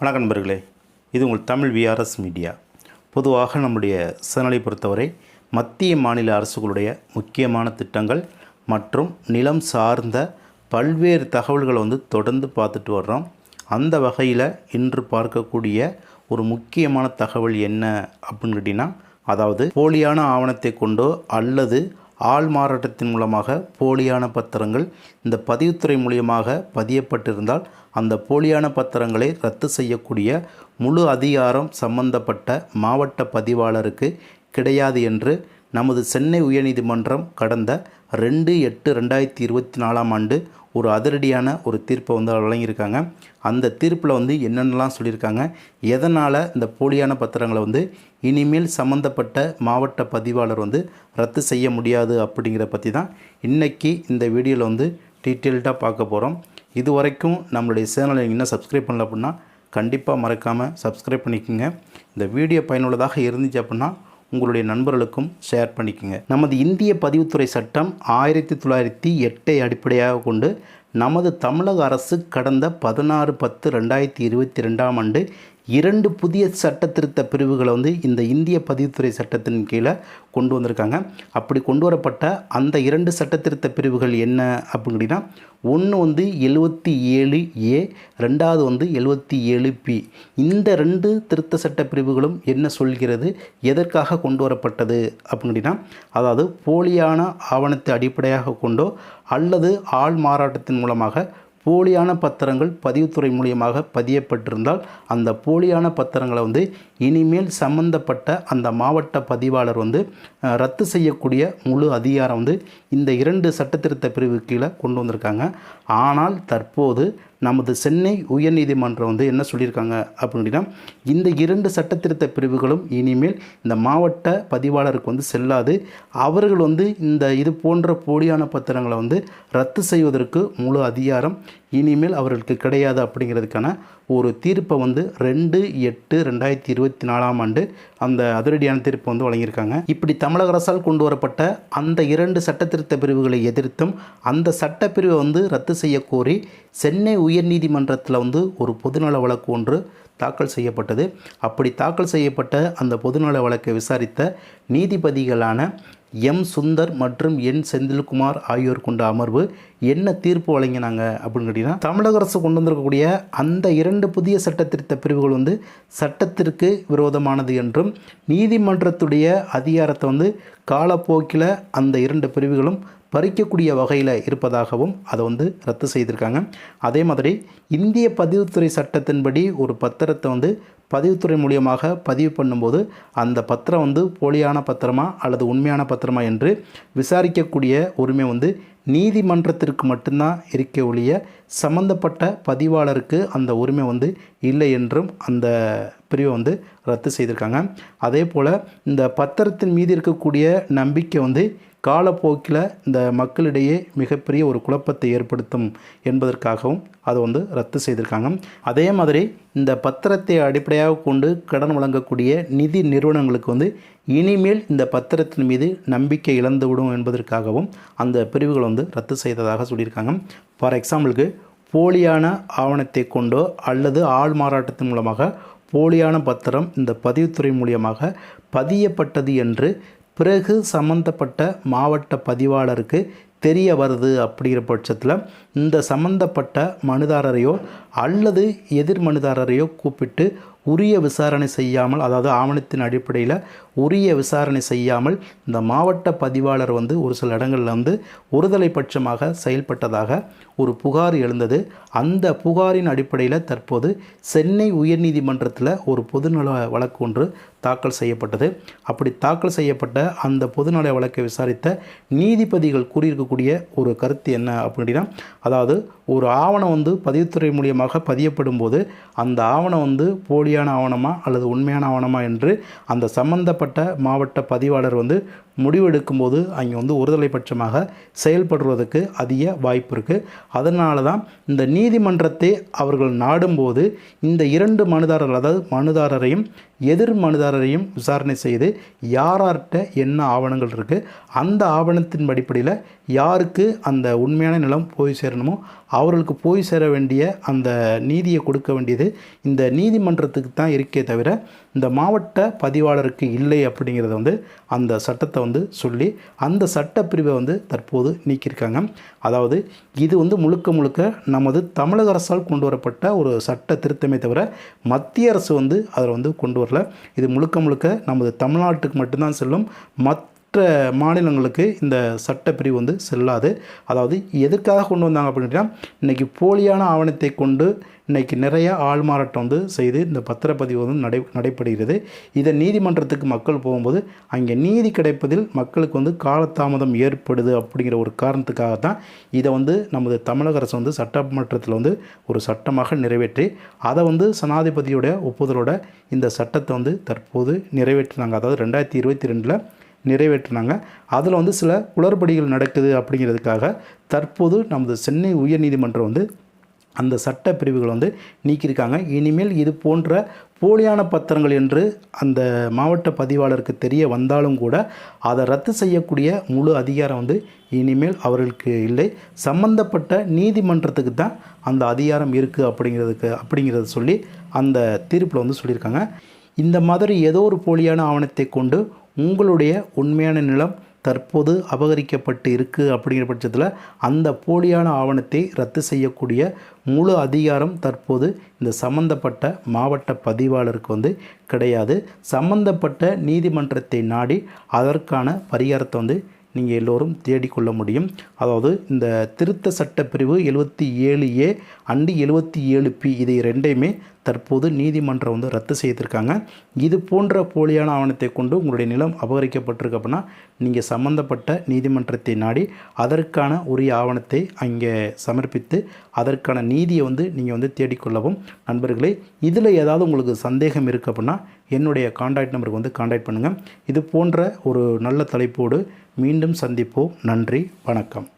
வணக்கம் நண்பர்களே. இது உங்கள் தமிழ் விஆர்எஸ் மீடியா பொதுவாக நம்முடைய சேனலை பொறுத்தவரை மத்திய மாநில அரசுகளுடைய முக்கியமான திட்டங்கள் மற்றும் நிலம் சார்ந்த பல்வேறு தகவல்களை வந்து தொடர்ந்து பார்த்துட்டு வர்றோம். அந்த வகையில் இன்று பார்க்கக்கூடிய ஒரு முக்கியமான தகவல் என்ன அப்படின்னு கேட்டிங்கன்னா அதாவது போலியான ஆவணத்தை கொண்டோ அல்லது ஆள் மாறாட்டத்தின் மூலமாக போலியான பத்திரங்கள் இந்த பதிவுத்துறை மூலியமாக பதியப்பட்டிருந்தால் அந்த போலியான பத்திரங்களை ரத்து செய்யக்கூடிய முழு அதிகாரம் சம்பந்தப்பட்ட மாவட்ட பதிவாளருக்கு கிடையாது என்று நமது சென்னை உயர்நீதிமன்றம் கடந்த ரெண்டு எட்டு ரெண்டாயிரத்தி இருபத்தி நாலாம் ஆண்டு ஒரு அதிரடியான ஒரு தீர்ப்பை வந்து வழங்கியிருக்காங்க. அந்த தீர்ப்பில் வந்து என்னென்னலாம் சொல்லியிருக்காங்க? எதனால் இந்த போலியான பத்திரங்களை வந்து இனிமேல் சம்மந்தப்பட்ட மாவட்ட பதிவாளர் வந்து ரத்து செய்ய முடியாது அப்படிங்கிற பற்றி தான் இன்றைக்கி இந்த வீடியோவில் வந்து டீட்டெயில்டாக பார்க்க போகிறோம் இது வரைக்கும் நம்மளுடைய சேனலை இன்னும் சப்ஸ்கிரைப் பண்ணல அப்படின்னா கண்டிப்பாக மறக்காமல் சப்ஸ்கிரைப் பண்ணிக்கோங்க. இந்த வீடியோ பயனுள்ளதாக இருந்துச்சு அப்படின்னா உங்களுடைய நண்பர்களுக்கும் ஷேர் பண்ணிக்கோங்க. நமது இந்திய பதிவுத்துறை சட்டம் ஆயிரத்தி தொள்ளாயிரத்தி எட்டை அடிப்படையாக கொண்டு நமது தமிழக அரசு கடந்த பதினாறு பத்து ரெண்டாயிரத்தி இருபத்தி ரெண்டாம் ஆண்டு இரண்டு புதிய சட்ட திருத்த பிரிவுகளை வந்து இந்த இந்திய பதிவுத்துறை சட்டத்தின் கீழே கொண்டு வந்திருக்காங்க. அப்படி கொண்டு வரப்பட்ட அந்த இரண்டு சட்ட திருத்த பிரிவுகள் என்ன அப்படின்னா ஒன்று வந்து எழுபத்தி ஏழு ஏ ரெண்டாவது வந்து எழுபத்தி ஏழு பி. இந்த ரெண்டு திருத்த சட்ட பிரிவுகளும் என்ன சொல்கிறது எதற்காக கொண்டு வரப்பட்டது அப்படின்னா அதாவது போலியான ஆவணத்தை அடிப்படையாக கொண்டோ அல்லது ஆள் மாறாட்டத்தின் மூலமாக போலியான பத்திரங்கள் பதிவுத்துறை மூலியமாக பதியப்பட்டிருந்தால் அந்த போலியான பத்திரங்களை வந்து இனிமேல் சம்பந்தப்பட்ட அந்த மாவட்ட பதிவாளர் வந்து ரத்து செய்யக்கூடிய முழு அதிகாரம் வந்து இந்த இரண்டு சட்டத்திருத்த பிரிவு கீழே கொண்டு வந்திருக்காங்க. ஆனால் தற்போது நமது சென்னை உயர்நீதிமன்றம் வந்து என்ன சொல்லியிருக்காங்க அப்படின்னா இந்த இரண்டு சட்டத்திருத்த பிரிவுகளும் இனிமேல் இந்த மாவட்ட பதிவாளருக்கு வந்து செல்லாது. அவர்கள் வந்து இந்த இது போன்ற போலியான பத்திரங்களை வந்து ரத்து செய்வதற்கு முழு அதிகாரம் இனிமேல் அவர்களுக்கு கிடையாது அப்படிங்கிறதுக்கான ஒரு தீர்ப்பை வந்து ரெண்டு எட்டு ரெண்டாயிரத்தி இருபத்தி நாலாம் ஆண்டு அந்த அதிரடியான தீர்ப்பு வந்து வழங்கியிருக்காங்க. இப்படி தமிழக அரசால் கொண்டு வரப்பட்ட அந்த இரண்டு சட்டத்திருத்த பிரிவுகளை எதிர்த்தும் அந்த சட்டப்பிரிவை வந்து ரத்து செய்யக்கோரி கோரி சென்னை உயர்நீதிமன்றத்தில் வந்து ஒரு பொதுநல வழக்கு ஒன்று தாக்கல் செய்யப்பட்டது. அப்படி தாக்கல் செய்யப்பட்ட அந்த பொதுநல வழக்கை விசாரித்த நீதிபதிகளான எம் சுந்தர் மற்றும் என் செந்தில்குமார் ஆகியோர் கொண்ட அமர்வு என்ன தீர்ப்பு வழங்கினாங்க அப்படின்னு கேட்டிங்கன்னா தமிழக அரசு கொண்டு வந்திருக்கக்கூடிய அந்த இரண்டு புதிய சட்டத்திருத்த பிரிவுகள் வந்து சட்டத்திற்கு விரோதமானது என்றும் நீதிமன்றத்துடைய அதிகாரத்தை வந்து காலப்போக்கில் அந்த இரண்டு பிரிவுகளும் பறிக்கக்கூடிய வகையில் இருப்பதாகவும் அதை வந்து ரத்து செய்திருக்காங்க. அதே மாதிரி இந்திய பதிவுத்துறை சட்டத்தின்படி ஒரு பத்திரத்தை வந்து பதிவுத்துறை மூலியமாக பதிவு பண்ணும்போது அந்த பத்திரம் வந்து போலியான பத்திரமா அல்லது உண்மையான பத்திரமா என்று விசாரிக்கக்கூடிய உரிமை வந்து நீதிமன்றத்திற்கு மட்டும்தான் இருக்க ஒழிய சம்பந்தப்பட்ட பதிவாளருக்கு அந்த உரிமை வந்து இல்லை என்றும் அந்த பிரிவை வந்து ரத்து செய்திருக்காங்க. அதே போல் இந்த பத்திரத்தின் மீது இருக்கக்கூடிய நம்பிக்கை வந்து காலப்போக்கில் இந்த மக்களிடையே மிகப்பெரிய ஒரு குழப்பத்தை ஏற்படுத்தும் என்பதற்காகவும் அதை வந்து ரத்து செய்திருக்காங்க. அதே மாதிரி இந்த பத்திரத்தை அடிப்படையாக கொண்டு கடன் வழங்கக்கூடிய நிதி நிறுவனங்களுக்கு வந்து இனிமேல் இந்த பத்திரத்தின் மீது நம்பிக்கை இழந்துவிடும் என்பதற்காகவும் அந்த பிரிவுகள் வந்து ரத்து செய்ததாக சொல்லியிருக்காங்க. ஃபார் எக்ஸாம்பிளுக்கு போலியான ஆவணத்தை கொண்டோ அல்லது ஆள் மாறாட்டத்தின் மூலமாக போலியான பத்திரம் இந்த பதிவுத்துறை மூலியமாக பதியப்பட்டது என்று பிறகு சம்பந்தப்பட்ட மாவட்ட பதிவாளருக்கு தெரிய வருது அப்படிங்கிற பட்சத்தில் இந்த சம்பந்தப்பட்ட மனுதாரரையோ அல்லது எதிர் மனுதாரரையோ கூப்பிட்டு உரிய விசாரணை செய்யாமல் அதாவது ஆவணத்தின் அடிப்படையில் உரிய விசாரணை செய்யாமல் இந்த மாவட்ட பதிவாளர் வந்து ஒரு சில இடங்களில் வந்து ஒருதலை பட்சமாக செயல்பட்டதாக ஒரு புகார் எழுந்தது. அந்த புகாரின் அடிப்படையில் தற்போது சென்னை உயர்நீதிமன்றத்தில் ஒரு பொதுநல வழக்கு ஒன்று தாக்கல் செய்யப்பட்டது. அப்படி தாக்கல் செய்யப்பட்ட அந்த பொதுநல வழக்கை விசாரித்த நீதிபதிகள் கூறியிருக்கக்கூடிய ஒரு கருத்து என்ன அப்படின்னா அதாவது ஒரு ஆவணம் வந்து பதிவுத்துறை மூலியமாக பதியப்படும் போது அந்த ஆவணம் வந்து போலியான ஆவணமா அல்லது உண்மையான ஆவணமா என்று அந்த சம்பந்தப்பட்ட மாவட்ட பதிவாளர் வந்து முடிவெடுக்கும்போது அங்கே வந்து ஒருதலை பட்சமாக செயல்படுவதற்கு அதிக வாய்ப்பு இருக்குது அதனால தான் இந்த நீதிமன்றத்தை அவர்கள் நாடும்போது இந்த இரண்டு மனுதாரர்கள் அதாவது மனுதாரரையும் எதிர் மனுதாரரையும் விசாரணை செய்து யார்கிட்ட என்ன ஆவணங்கள் இருக்குது அந்த ஆவணத்தின் அடிப்படையில் யாருக்கு அந்த உண்மையான நிலம் போய் சேரணுமோ அவர்களுக்கு போய் சேர வேண்டிய அந்த நீதியை கொடுக்க வேண்டியது இந்த நீதிமன்றத்துக்கு தான் இருக்கே தவிர இந்த மாவட்ட பதிவாளருக்கு இல்லை அப்படிங்கிறத வந்து அந்த சட்டத்தை வந்து சொல்லி அந்த சட்டப்பிரிவை வந்து தற்போது நீக்கியிருக்காங்க. அதாவது இது வந்து முழுக்க முழுக்க நமது தமிழக அரசால் கொண்டு வரப்பட்ட ஒரு சட்ட திருத்தமே தவிர மத்திய அரசு வந்து அதில் வந்து கொண்டு வரல இது முழுக்க முழுக்க நமது தமிழ்நாட்டுக்கு மட்டும்தான் செல்லும். மற்ற மற்ற மாநிலங்களுக்கு இந்த சட்டப்பிரிவு வந்து செல்லாது. அதாவது எதுக்காக கொண்டு வந்தாங்க அப்படின்னா இன்றைக்கி போலியான ஆவணத்தை கொண்டு இன்றைக்கி நிறைய ஆள்மாறாட்டம் வந்து செய்து இந்த பத்திரப்பதிவு வந்து நடை நடைபெறுகிறது. இதை நீதிமன்றத்துக்கு மக்கள் போகும்போது அங்கே நீதி கிடைப்பதில் மக்களுக்கு வந்து காலதாமதம் ஏற்படுது அப்படிங்கிற ஒரு காரணத்துக்காக தான் இதை வந்து நமது தமிழக அரசு வந்து சட்டமன்றத்தில் வந்து ஒரு சட்டமாக நிறைவேற்றி அதை வந்து சனாதிபதியோட ஒப்புதலோட இந்த சட்டத்தை வந்து தற்போது நிறைவேற்றினாங்க. அதாவது ரெண்டாயிரத்தி இருபத்தி ரெண்டில் நிறைவேற்றினாங்க. அதில் வந்து சில குளறுபடிகள் நடக்குது அப்படிங்கிறதுக்காக தற்போது நமது சென்னை உயர்நீதிமன்றம் வந்து அந்த சட்ட பிரிவுகள் வந்து நீக்கியிருக்காங்க. இனிமேல் இது போன்ற போலியான பத்திரங்கள் என்று அந்த மாவட்ட பதிவாளருக்கு தெரிய வந்தாலும் கூட அதை ரத்து செய்யக்கூடிய முழு அதிகாரம் வந்து இனிமேல் அவர்களுக்கு இல்லை. சம்பந்தப்பட்ட நீதிமன்றத்துக்கு தான் அந்த அதிகாரம் இருக்குது அப்படிங்கிறதுக்கு அப்படிங்கிறத சொல்லி அந்த தீர்ப்பில் வந்து சொல்லியிருக்காங்க. இந்த மாதிரி ஏதோ ஒரு போலியான ஆவணத்தை கொண்டு உங்களுடைய உண்மையான நிலம் தற்போது அபகரிக்கப்பட்டு இருக்குது அப்படிங்கிற பட்சத்தில் அந்த போலியான ஆவணத்தை ரத்து செய்யக்கூடிய முழு அதிகாரம் தற்போது இந்த சம்பந்தப்பட்ட மாவட்ட பதிவாளருக்கு வந்து கிடையாது. சம்பந்தப்பட்ட நீதிமன்றத்தை நாடி அதற்கான பரிகாரத்தை வந்து நீங்கள் எல்லோரும் தேடிக்கொள்ள முடியும். அதாவது இந்த திருத்த சட்டப்பிரிவு எழுபத்தி ஏழு ஏ அண்டு எழுபத்தி ஏழு பி இதை ரெண்டையுமே தற்போது நீதிமன்றம் வந்து ரத்து செய்திருக்காங்க. இது போன்ற போலியான ஆவணத்தை கொண்டு உங்களுடைய நிலம் அபகரிக்கப்பட்டிருக்கு அப்படின்னா நீங்கள் சம்மந்தப்பட்ட நீதிமன்றத்தை நாடி அதற்கான உரிய ஆவணத்தை அங்கே சமர்ப்பித்து அதற்கான நீதியை வந்து நீங்கள் வந்து தேடிக்கொள்ளவும் நண்பர்களே இதில் ஏதாவது உங்களுக்கு சந்தேகம் இருக்குது அப்படின்னா என்னுடைய காண்டாக்ட் நம்பருக்கு வந்து காண்டாக்ட் பண்ணுங்கள் இது போன்ற ஒரு நல்ல தலைப்போடு மீண்டும் சந்திப்போம். நன்றி வணக்கம்.